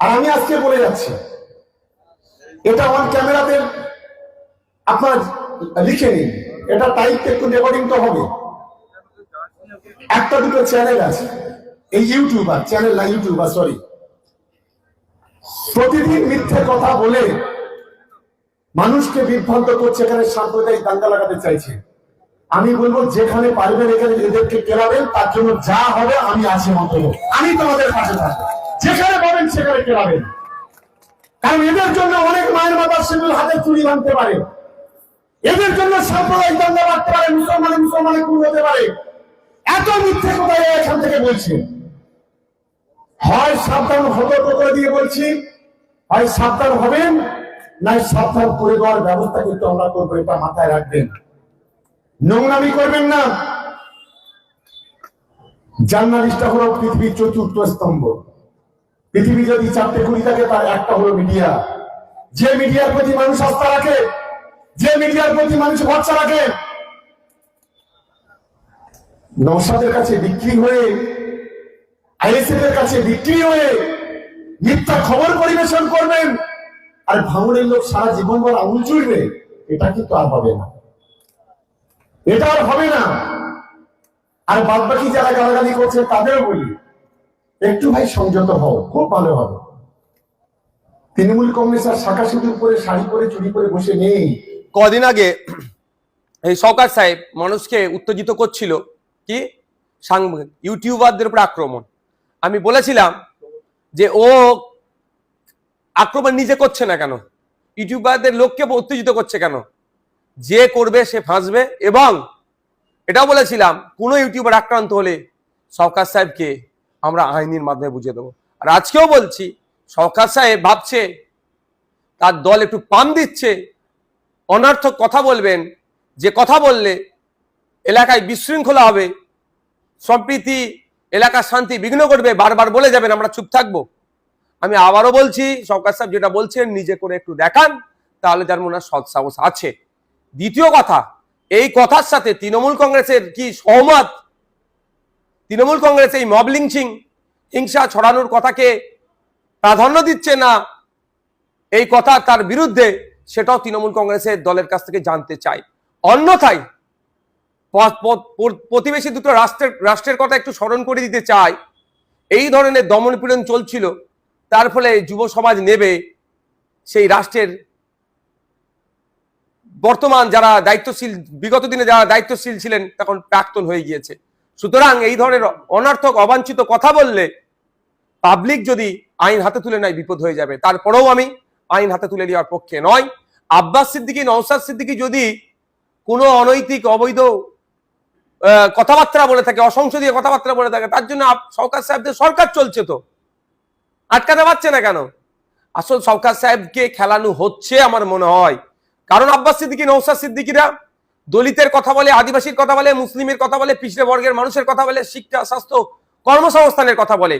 আর আমি আজকে বলে যাচ্ছি, এটা অন ক্যামেরাতে আপনার লিখে নিন, এটা টাইপ একটু রেকর্ডিং তো হবে। একটা দুটো চ্যানেল আছে, এই ইউটিউবার চ্যানেল না ইউটিউবার সরি প্রতিদিন মিথ্যে কথা বলে মানুষকে বিভ্রান্ত করছে, এখানে সাম্প্রদায়িক দাঙ্গা লাগাতে চাইছে। আমি বলব, যেখানে পারবেন, এখানে এদেরকে কেলাবেন তার জন্য যা হবে, আমি আছি মন্তব্য আমি তোমাদের পাশে থাকব। যেখানে পাবেন সেখানে কেলাবেন কারণ এদের জন্য অনেক মায়ের মাতার সিঁদুর হাতে চুরি ভাঙতে পারে। এদের জন্য সাম্প্রদায়িক দাঙ্গা বাড়তে পারে, মুসলমানে মুসলমানে খুন হতে পারে। এত মিথ্যে কথা এখান থেকে বলছে। হয় সাবধান সতর্ক করে দিয়ে বলছি, হয় সাবধান হবেন, নাই সাবধান করে দেওয়ার ব্যবস্থা কিন্তু আমরা করব, এটা মাথায় রাখবেন। নোংরামি করবেন না। জার্নালিস্টটা হলো পৃথিবীর চতুর্থ স্তম্ভ। পৃথিবী যদি চারটে কুড়ি থাকে, তার একটা হলো মিডিয়া যে মিডিয়ার প্রতি মানুষ আস্থা রাখে, যে মিডিয়ার প্রতি মানুষ ভরসা রাখে নৌসাদের কাছে বিক্রি হয়ে আইএসএফ এর কাছে বিক্রি হয়ে মিথ্যা খবর পরিবেশন করবেন, আর ভাঙড়ের লোক সারা জীবন ভর আঙুল চুলবে, এটা কিন্তু আর হবে না। এটা আর হবে না। আর বাদ বাকি যারা গালাগালি করছে, তাদেরও বলি। একটু ভাই সংযত হও, খুব ভালো হবে। তৃণমূল কংগ্রেস আর শাখা সিঁদুর পরে, শাড়ি পরে চুরি করে বসে নেই। কদিন আগে এই সরকার সাহেব মানুষকে উত্তেজিত করছিল কি? ইউটিউবারদের উপর আক্রমণ। আমি বলেছিলাম যে ও আক্রমণ নিজে করছে না কেন? ইউটিউবারদের লোককে উত্তেজিত করছে কেন? যে করবে, সে ফাঁসবে এবং এটাও বলেছিলাম, কোনো ইউটিউবার আক্রান্ত হলে সরকার সাহেবকে আমরা আইনের মাধ্যমে বুঝিয়ে দেবো। আর আজকেও বলছি, সরকার সাহেব ভাবছে, তার দল একটু পাম দিচ্ছে, অনার্থক কথা বলবেন, যে কথা বললে এলাকায় বিশৃঙ্খলা হবে, সম্প্রীতি এলাকার শান্তি বিঘ্ন করবে বারবার বলে যাবেন, আমরা চুপ থাকব। আমি আবারও বলছি, সরকার সাহেব যেটা বলছেন, নিজে করে একটু দেখান, তাহলে যার মনে হয় সৎ সাহস আছে। দ্বিতীয় কথা, এই কথার সাথে তৃণমূল কংগ্রেসের কি সহমত? তৃণমূল কংগ্রেস এই মব লিঞ্চিং, হিংসা ছড়ানোর কথাকে প্রাধান্য দিচ্ছে না, এই কথা তার বিরুদ্ধে সেটাও তৃণমূল কংগ্রেসের দলের কাছ থেকে জানতে চাই অন্যথায় প্রতিবেশী দুটো রাষ্ট্রের রাষ্ট্রের কথা একটু স্মরণ করে দিতে চাই। এই ধরনের দমনপীড়ন চলছিল, তার ফলে যুব সমাজ নেবে সেই রাষ্ট্রের বর্তমান যারা দায়িত্বশীল, বিগত দিনে যারা দায়িত্বশীল ছিলেন, তখন প্রাক্তন হয়ে গিয়েছে। সুতরাং এই ধরনের অনর্থক, অবাঞ্ছিত কথা বললে পাবলিক যদি আইন হাতে তুলে নেয়, বিপদ হয়ে যাবে। তারপরেও আমি আইন হাতে তুলে নেওয়ার পক্ষে নয়। আব্বাস সিদ্দিকী নওসাদ সিদ্দিকী যদি কোনো অনৈতিক, অবৈধ কথাবার্তা বলে থাকে, অসংসদীয় কথাবার্তা বলে থাকে, তার জন্য সরকার সাহেবদের সরকার চলছে তো। আটকাতে পারছে না কেন? আসল সরকার সাহেবকে খেলানো হচ্ছে আমার মনে হয়। কারণ আব্বাস সিদ্দিকী নৌসাদ সিদ্দিকীরা দলিতের কথা বলে, আদিবাসীর কথা বলে, মুসলিমের কথা বলে পিছড়ে বর্গের মানুষের কথা বলে, শিক্ষা, স্বাস্থ্য, কর্মসংস্থানের কথা বলে,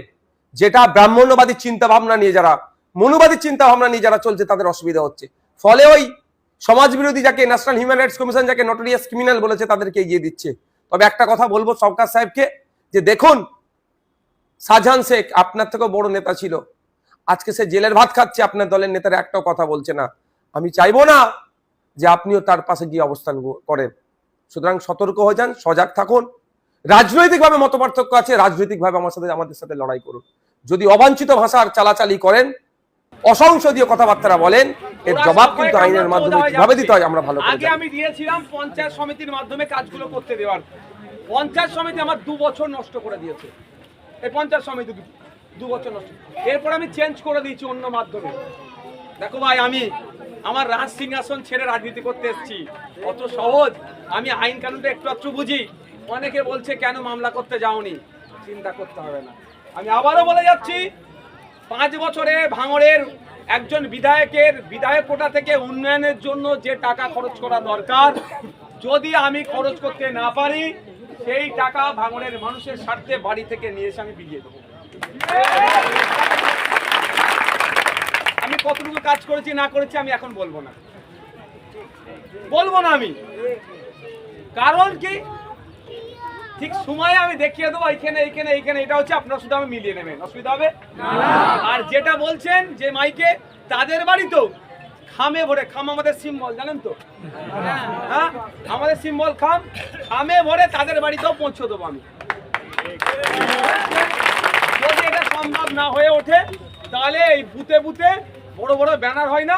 যেটা ব্রাহ্মণ্যবাদী চিন্তা ভাবনা নিয়ে যারা, মনুবাদী চিন্তা ভাবনা নিয়ে যারা চলছে, তাদের অসুবিধা হচ্ছে। ফলে ওই সমাজ বিরোধী যাকে ন্যাশনাল হিউম্যান রাইটস কমিশন যাকে নটোরিয়াস ক্রিমিনাল বলেছে, তাদেরকে এগিয়ে দিচ্ছে। তবে একটা কথা বলব সরকার সাহেবকে, যে দেখুন শাহজাহান শেখ আপনার থেকেও বড় নেতা ছিল। আজকে সে জেলের ভাত খাচ্ছে, আপনার দলের নেতারা একটাও কথা বলছে না। আমি চাইব না যে আপনিও তার পাশে গিয়ে অবস্থান করেন। সুতরাং সতর্ক হয়ে যান সজাগ থাকুন। রাজনৈতিকভাবে মত পার্থক্য আছে রাজনৈতিকভাবে আমার সাথে আমাদের সাথে লড়াই করুন। যদি অবাঞ্ছিত ভাষার চালাচালি করেন অসংসদীয় কথাবার্তা বলেন এর জবাব কিন্তু আইনের মাধ্যমে কীভাবে দিতে হয় আমরা ভালো করে আগে আমি দিয়েছিলাম পঞ্চায়েত সমিতির মাধ্যমে কাজগুলো করতে দেওয়ার। পঞ্চায়েত সমিতি আমার দু বছর নষ্ট করে দিয়েছে। এই পঞ্চায়েত সমিতি দু বছর নষ্ট। এরপর আমি চেঞ্জ করে দিয়েছি অন্য মাধ্যমে। দেখো ভাই আমি আমার রাজ সিংহাসন ছেড়ে রাজনীতি করতে এসেছি। অত সহজ। আমি আইন কানুনটা একটু একটু বুঝি। অনেকে বলছে, কেন মামলা করতে যাওনি? চিন্তা করতে হবে না। আমি আবারও বলে যাচ্ছি, পাঁচ বছরে ভাঙড়ের একজন বিধায়কের, বিধায়ক কোটা থেকে উন্নয়নের জন্য যে টাকা খরচ করা দরকার, যদি আমি খরচ করতে না পারি, সেই টাকা ভাঙড়ের মানুষের স্বার্থে বাড়ি থেকে নিয়ে এসে আমি বিলিয়ে দেবো। আমি কতটুকু কাজ করেছি না করেছি আমি এখন বলব না। বলব না আমি। কারণ কি? ঠিক সময়ে আমি দেখিয়ে দেবো এইখানে এইখানে এইখানে এটা হচ্ছে আপনার শুধু আমি মিলিয়ে নেবেন। অসুবিধা হবে? আর যেটা বলছেন যে মাইকে তাদের বাড়িতেও খামে ভরে খাম আমাদের সিম্বল জানেন তো? হ্যাঁ? আমাদের সিম্বল খাম খামে ভরে তাদের বাড়িতেও পৌঁছে দেবো আমি। যদি এটা সম্ভব না হয়ে ওঠে তাহলে এই বুতে বুতে বড় বড় ব্যানার হয় না?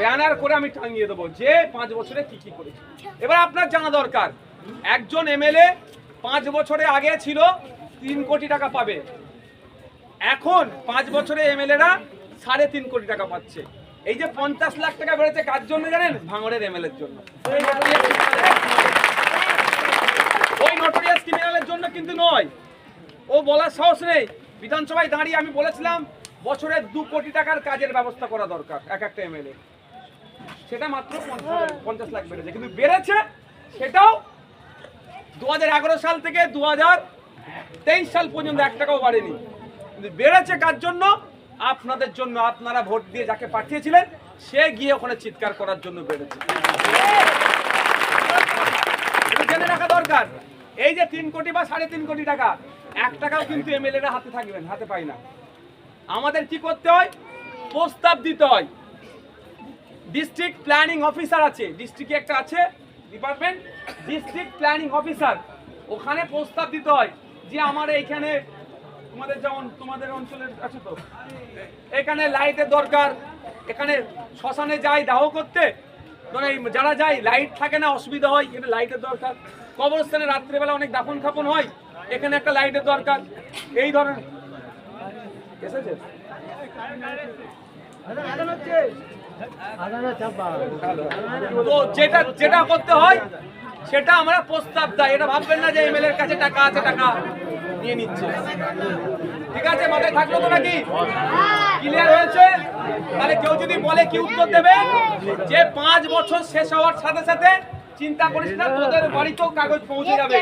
ব্যানার করে আমি টাঙিয়ে দেবো। যে পাঁচ বছরে কি কি করেছে। এবার আপনার জানা দরকার। একজন এমএলএ পাঁচ বছরে আগে ছিল তিন কোটি টাকা পাবে। এখন পাঁচ বছরে এমএলএরা সাড়ে তিন কোটি টাকা পাচ্ছে। এই যে পঞ্চাশ লাখ টাকা বেড়েছে কার জন্য জানেন? ভাঙড়ের এমএলএর জন্য। ওই নোটোরিয়াস ক্রিমিনালের জন্য কিন্তু নয়। ও বলার সাহস নেই। বিধানসভায় দাঁড়িয়ে আমি বলেছিলাম বছরে দু কোটি টাকার কাজের ব্যবস্থা করা দরকার, এক একটা এমএলএ সেটা মাত্র পঞ্চাশ- লাখ বেড়েছে। কিন্তু বেড়েছে সেটাও দুহাজার এগারো সাল থেকে দু হাজার তেইশ সাল পর্যন্ত এক টাকাও বাড়েনি। কিন্তু বেড়েছে কার জন্য? আপনাদের জন্য। আপনারা ভোট দিয়ে যাকে পাঠিয়েছিলেন, সে গিয়ে ওখানে চিৎকার করার জন্য বেড়েছে। জেনে রাখা দরকার। এই যে তিন কোটি বা সাড়ে তিন কোটি টাকা, এক টাকাও কিন্তু এমএলএরা হাতে থাকবেন, হাতে পাই না। আমাদের কি করতে হয়? প্রস্তাব দিতে হয়। ডিস্ট্রিক্ট প্ল্যানিং অফিসার আছে। ডিস্ট্রিক্টে একটা আছে ডিপার্টমেন্ট ডিস্ট্রিক্ট প্ল্যানিং অফিসার ওখানে প্রস্তাব দিতে হয় যে আমার এইখানে তোমাদের যেমন, তোমাদের অঞ্চলের আছে তো? এখানে লাইটের দরকার। এখানে শ্মশানে যাই, দাহ করতে। ধরো যারা যায় লাইট থাকে না, অসুবিধা হয়, এখানে লাইটের দরকার। কবরস্থানে রাত্রেবেলা অনেক দাফন খাপন হয়, এখানে একটা লাইটের দরকার। এই ধরনের তো যেটা যেটা করতে হয়, সেটা আমরা প্রস্তাব দেয়। এটা ভাববেন না যে এমএলএর কাছে টাকা আছে, টাকা নিয়ে নিচ্ছে। ঠিক আছে, মাথায় থাকল তো নাকি? ক্লিয়ার হয়েছে? তাহলে কেউ যদি বলে কি উত্তর দেবে? যে পাঁচ বছর শেষ হওয়ার সাথে সাথে চিন্তা করিস না তোদের বাড়িতেও কাগজ পৌঁছে যাবে।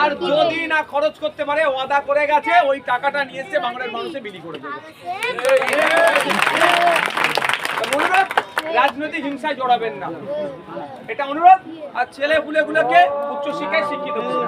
আর যদি না খরচ করতে পারে ওয়াদা করে গেছে ওই টাকাটা নিয়ে এসে বাংলার মানুষে বিলি করে দেবে। অনুরোধ রাজনৈতিক হিংসায় জড়াবেন না। এটা অনুরোধ আর ছেলে পুলেগুলোকে উচ্চশিক্ষায় শিক্ষিত করুন।